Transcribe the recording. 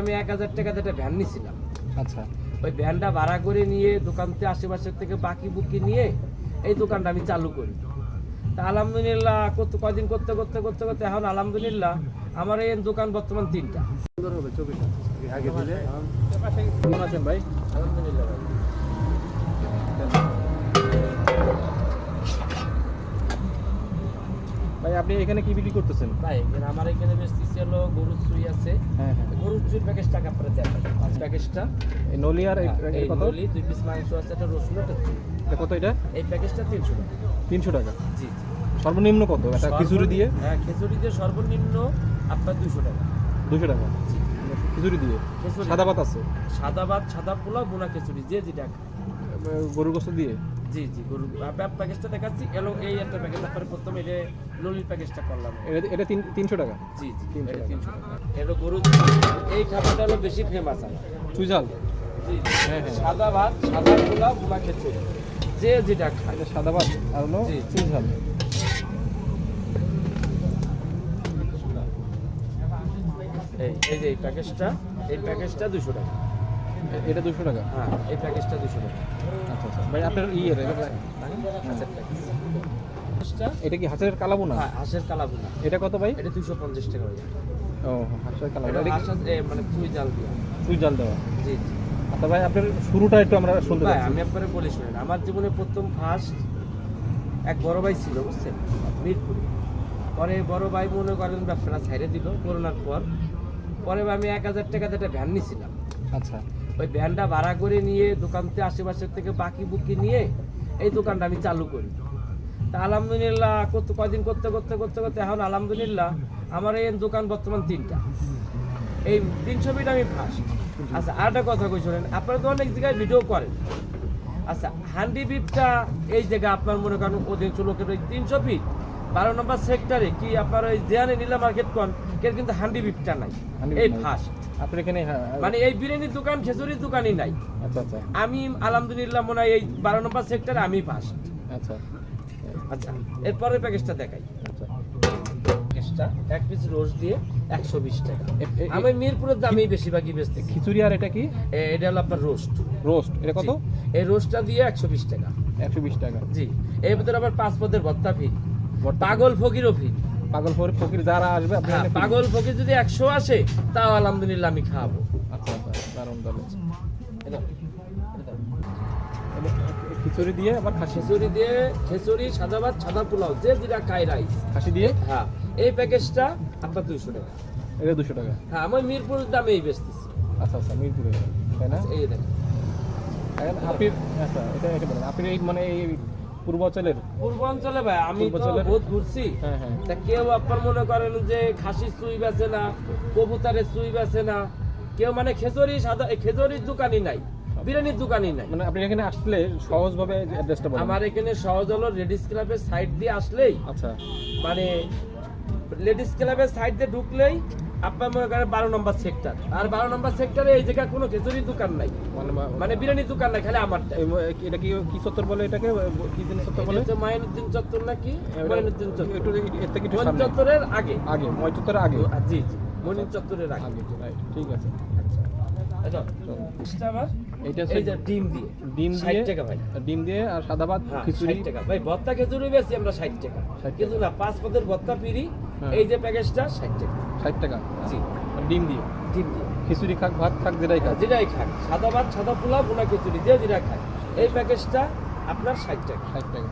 আমি এক হাজার টাকাতে একটা ভ্যান নিছিলাম। আচ্ছা। ওই ভ্যানটা ভাড়া করে নিয়ে দোকানতে আশেপাশের থেকে বাকি বুকি নিয়ে এই দোকানটা আমি চালু করি। তা আলহামদুলিল্লাহ করতে কয়দিন করতে করতে করতে করতে এখন আলহামদুলিল্লাহ আমার এই দোকান বর্তমান তিনটা। সুন্দর হবে ছবিটা। আগে ভাই? আলহামদুলিল্লাহ ভাই। ভাই আপনি এখানে কি বিক্রি করতেছেন? ভাই এখানে আমার এখানে বেশ হলো গরুর চুই আছে। হ্যাঁ হ্যাঁ। গরুর চুইর প্যাকেজটা আপনারা দেখাই প্যাকেজটা? এই নলি আর এই- হ্যাঁ, এই কত? নলি দুই পিস মাংস আছে একটা রসুন একটা চুই। এটা কত এটা? এই প্যাকেজটা তিনশো টাকা। তিনশো টাকা? জি। সর্বনিম্ন কত? একটা খিচুড়ি দিয়ে? হ্যাঁ খিচুড়ি দিয়ে সর্বনিম্ন আপনার দুশো টাকা। দুশো টাকা? খিচুড়ি দিয়ে? সাদা ভাত আছে? সাদা ভাত সাদা পোলাও বোনা খিচুড়ি যে যেটা। গরুর গোস্ত দিয়ে? জি জি গরু। প্যাকেজটা দেখাচ্ছি। এলো এই একটা প্যাকেজ তারপরে প্রথমে এটা ললির প্যাকেজটা করলাম। এটা এটা তিন তিনশো টাকা। জি জি তিনশো টাকা। এটা গরু। এই খাবারটা হলো বেশি ফেমাস আমার। জি। হ্যাঁ, হ্যাঁ। সাদা ভাত সাদা পোলাও বোনা খিচুড়ি যে যেটা খায়। সাদা ভাত আর হলো। চুইঝাল। এই এই যে এই প্যাকেজটা এই প্যাকেজটা দুশো টাকা। এটা দুশো টাকা? হ্যাঁ এই প্যাকেজটা দুশো টাকা। আচ্ছা আচ্ছা। ভাই আপনার ইয়ে এটা প্যাকেজটা এটা কি হাঁসের কালাবো না হ্যাঁ হাঁসের কালা বোনা এটা কত ভাই? এটা দুশো পঞ্চাশ টাকা হয়ে যায়। ও হাঁসের কালাবো মানে চুই জাল দিয়া। চুইঝাল দেওয়া। জি জি। আচ্ছা ভাই আপনার শুরুটা একটু আমরা শুনতে পাচ্ছি আমি আপনারে বলি শুনেন আমার জীবনে প্রথম ফার্স্ট এক বড় ভাই ছিল বুঝছেন? মিরপুরে। পরে বড় ভাই মনে করেন ব্যবসাটা ছাইড়ে দিল করোনার পর। পরে আমি এক হাজার টাকাতে একটা ভ্যান নিছিলাম। আচ্ছা। ওই ভ্যানটা ভাড়া করে নিয়ে দোকানতে আশেপাশের থেকে বাকি বুকি নিয়ে এই দোকানটা আমি চালু করি। তা আলহামদুলিল্লাহ করতে কয়দিন করতে করতে করতে করতে এখন আলহামদুলিল্লাহ আমার এই দোকান বর্তমান তিনটা। এই তিনশো ফিট আমি ফার্স্ট আচ্ছা আর একটা কথা কই শোনেন, আপনারা তো অনেক জায়গায় ভিডিও করেন। আচ্ছা হান্ডি বিপটা এই জায়গায় আপনার মনে করেন লোকের ওই তিনশো ফিট বারো নম্বর সেক্টরে কি আপনার ওই জেয়ানে নীলা মার্কেট কন? এর কিন্তু হান্ডি বিপটা নাই। এই। ফার্স্ট আপনার এখানে হ্যাঁ মানে এই বিরিয়ানির দোকান খেজুরির দোকানই নাই। আচ্ছা আচ্ছা। আমি আলহামদুলিল্লাহ মনে হয় এই বারো নম্বর সেক্টরে আমি ফার্স্ট আচ্ছা। আচ্ছা এরপরের প্যাকেজটা দেখাই। আচ্ছা। প্যাকেজটা এক পিস রোজ দিয়ে একশো বিশ টাকা। আমি মিরপুরের দামেই বেশিরভাগই বেচতে খিচুড়ি আর এটা কি? এটা হলো আপনার রোস্ট রোস্ট এটা কত? এই রোস্টটা দিয়ে একশো বিশ টাকা। একশো বিশ টাকা। জি। এর ভিতরে আবার পাঁচ পদের ভত্তা ফি। পাগল ফকিরও ফি পাগল ফকির ফকির যারা আসবে হ্যাঁ পাগল ফকির যদি একশো আসে তাও আলহামদুলিল্লাহ আমি খাওয়াবো আচ্ছা আচ্ছা দারুণ দারুণ। খিচুড়ি দিয়ে আবার খাসি। খিচুড়ি দিয়ে খিচুড়ি সাদা ভাত সাদা পোলাও যে যেটা খাই রাইস খাসি দিয়ে? হ্যাঁ এই প্যাকেজটা আপনার দুইশো টাকা। এটা দুশো টাকা? হ্যাঁ আমি মিরপুরের দামেই বেচতেছি। আচ্ছা আচ্ছা মিরপুরে। তাই না? এই দেখেন। আপনি আচ্ছা এটা এটা বলেন আপনি এই মানে এই পূর্বাঞ্চলের? পূর্বাঞ্চলে ভাই আমি তো বহুত ঘুরছি। হ্যাঁ হ্যাঁ। তা কেউ আপনার মনে করেন যে খাসির চুই বেচে না কবুতারের চুই বেচে না? কেউ মানে খেজুরি সাদা খেজুরির দোকানই নাই বিরিয়ানির দোকানই নাই। মানে আপনি এখানে আসলে সহজভাবে অ্যাড্রেসটা বলেন। আমার এখানে সহজ হলো লেডিস ক্লাবের সাইড দিয়ে আসলেই। আচ্ছা। মানে লেডিস ক্লাবের সাইড দিয়ে ঢুকলেই আপনার মনে করেন বারো নম্বর সেক্টর আর বারো নম্বর সেক্টরে এই জায়গায় কোনো খেজুরির দোকান নাই। মানে মানে বিরিয়ানির দোকান নাই খালি ম- এটা কি কি চত্বর বলে এটাকে? কি জিনিস চত্বর বলে? মাইনুদ্দিন চত্বর নাকি? মাইনুদ্দিন চত্বর। একটু এর থেকে একটু মইন চত্বরের আগে। আগে চত্বরের আগে। জি জি মনিন চত্বরের আগে। রাইট ঠিক আছে। আবার। হচ্ছে যে ডিম দিয়ে। ডিম 60 টাকা ভাই। ডিম দিয়ে আর সাদা ভাত হ্যাঁ খিচুড়ি। 60 টাকা। ভাই ভর্তা খেজুরি বেশি আমরা 60 টাকা। 60 কিন্তু না পাঁচ পদের ভর্তা হ্যাঁ। এই যে প্যাকেজটা 60 টাকা। ষাট টাকা? জি। ডিম দিয়ে? ডিম দিয়ে। খিচুড়ি খাক ভাত খাক যেটাই খাক। যেটাই খাক। সাদা ভাত সাদা পোলাও বোনা খিচুড়ি যে যেটা খায় এই প্যাকেজটা আপনার 60 টাকা। ষাট টাকা।